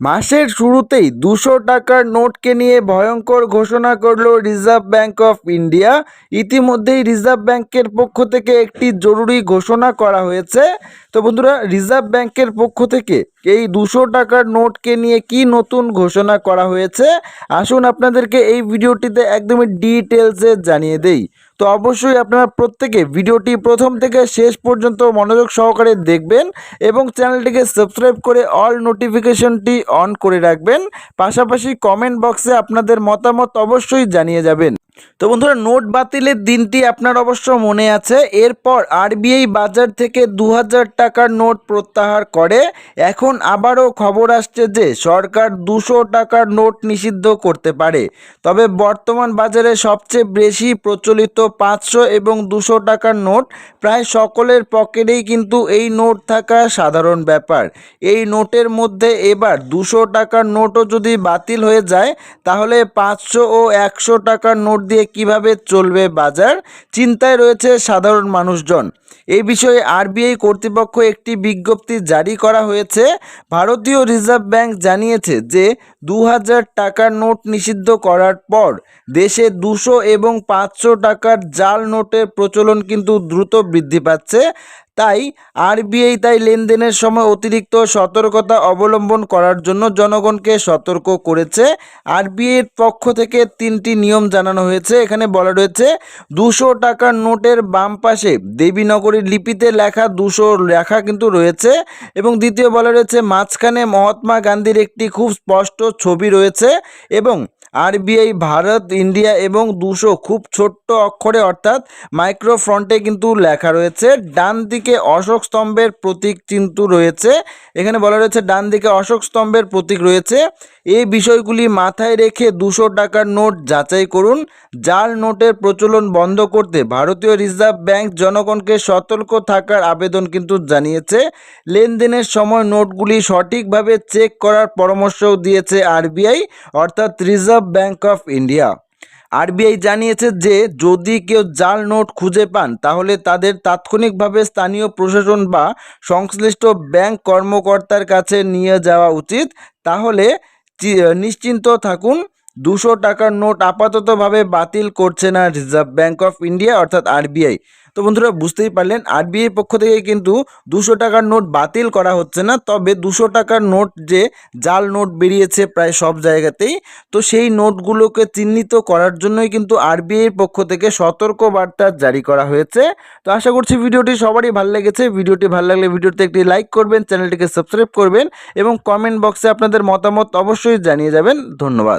মাসের শুরুতেই দুশো টাকার নোটকে নিয়ে ভয়ঙ্কর ঘোষণা করল রিজার্ভ ব্যাঙ্ক অফ ইন্ডিয়া। ইতিমধ্যেই রিজার্ভ ব্যাংকের পক্ষ থেকে একটি জরুরি ঘোষণা করা হয়েছে। তো বন্ধুরা, রিজার্ভ ব্যাংকের পক্ষ থেকে এই দুশো টাকার নোটকে নিয়ে কি নতুন ঘোষণা করা হয়েছে, আসুন আপনাদেরকে এই ভিডিওটিতে একদমই ডিটেলসে জানিয়ে দেই। তো অবশ্যই আপনারা প্রত্যেকে ভিডিওটি প্রথম থেকে শেষ পর্যন্ত মনোযোগ সহকারে দেখবেন এবং চ্যানেলটিকে সাবস্ক্রাইব করে অল নোটিফিকেশনটি অন করে রাখবেন। পাশাপাশি কমেন্ট বক্সে আপনাদের মতামত অবশ্যই জানিয়ে যাবেন। তো বন্ধুরা, নোট বাতিলের দিনটি আপনার অবশ্য মনে আছে। এরপর আরবিআই বাজার থেকে দু হাজার টাকার নোট প্রত্যাহার করে। এখন আবারও খবর আসছে যে, সরকার দুশো টাকার নোট নিষিদ্ধ করতে পারে। তবে বর্তমান বাজারে সবচেয়ে বেশি প্রচলিত পাঁচশো এবং দুশো টাকার নোট প্রায় সকলের পকেটেই কিন্তু এই নোট থাকা সাধারণ ব্যাপার। এই নোটের মধ্যে এবার দুশো টাকার নোটও যদি বাতিল হয়ে যায়, তাহলে পাঁচশো ও একশো টাকার নোট দিয়ে কীভাবে চলবে বাজার? চিন্তায় রয়েছে সাধারণ মানুষজন। এই বিষয়ে আরবিআই কর্তৃপক্ষ একটি বিজ্ঞপ্তি জারি করা হয়েছে। ভারতীয় রিজার্ভ ব্যাংক জানিয়েছে যে দু হাজার টাকার নোট নিষিদ্ধ করার পর দেশে দুশো এবং পাঁচশো টাকার জাল নোটের প্রচলন কিন্তু দ্রুত বৃদ্ধি পাচ্ছে। তাই আরবিআই তাই লেনদেনের সময় অতিরিক্ত সতর্কতা অবলম্বন করার জন্য জনগণকে সতর্ক করেছে। আরবিআইয়ের পক্ষ থেকে তিনটি নিয়ম জানানো হয়েছে। এখানে বলা রয়েছে, দুশো টাকার নোটের বাম পাশে দেবীনগরীর লিপিতে লেখা দুশো লেখা কিন্তু রয়েছে এবং দ্বিতীয় বলা রয়েছে, মাঝখানে মহাত্মা গান্ধীর একটি খুব স্পষ্ট ছবি রয়েছে এবং আরবিআই, ভারত, ইন্ডিয়া এবং দুশো খুব ছোট্ট অক্ষরে অর্থাৎ মাইক্রো ফ্রন্টে কিন্তু লেখা রয়েছে। ডান দিকে অশোক স্তম্ভের প্রতীক কিন্তু রয়েছে। এখানে বলা রয়েছে, ডান দিকে অশোক স্তম্ভের প্রতীক রয়েছে। এই বিষয়গুলি মাথায় রেখে দুশো টাকার নোট যাচাই করুন। জাল নোটের প্রচলন বন্ধ করতে ভারতীয় রিজার্ভ ব্যাংক জনগণকে সতর্ক থাকার আবেদন কিন্তু জানিয়েছে। লেনদেনের সময় নোটগুলি সঠিকভাবে চেক করার পরামর্শও দিয়েছে আরবিআই, অর্থাৎ reserve bank of India. RBI জানিয়েছে যে, যদি কেউ জাল নোট খুঁজে পান, তাহলে তাদের তাৎক্ষণিকভাবে স্থানীয় প্রশাসন বা সংশ্লিষ্ট ব্যাংক কর্মকর্তার কাছে নিয়ে যাওয়া উচিত। তাহলে নিশ্চিন্ত থাকুন। দুশো টাকার নোট আপাততভাবে বাতিল করছে না রিজার্ভ ব্যাংক অফ ইন্ডিয়া, অর্থাৎ আরবিআই। তো বন্ধুরা, বুঝতেই পারলেন, আরবিআই পক্ষ থেকে কিন্তু দুশো টাকার নোট বাতিল করা হচ্ছে না, তবে দুশো টাকার নোট যে জাল নোট বেরিয়েছে প্রায় সব জায়গাতেই, তো সেই নোটগুলোকে চিহ্নিত করার জন্যই কিন্তু আরবিআইয়ের পক্ষ থেকে সতর্ক বার্তা জারি করা হয়েছে। তো আশা করছি ভিডিওটি সবারই ভালো লেগেছে। ভিডিওটি ভালো লাগলে ভিডিওতে একটি লাইক করবেন, চ্যানেলটিকে সাবস্ক্রাইব করবেন এবং কমেন্ট বক্সে আপনাদের মতামত অবশ্যই জানিয়ে যাবেন। ধন্যবাদ।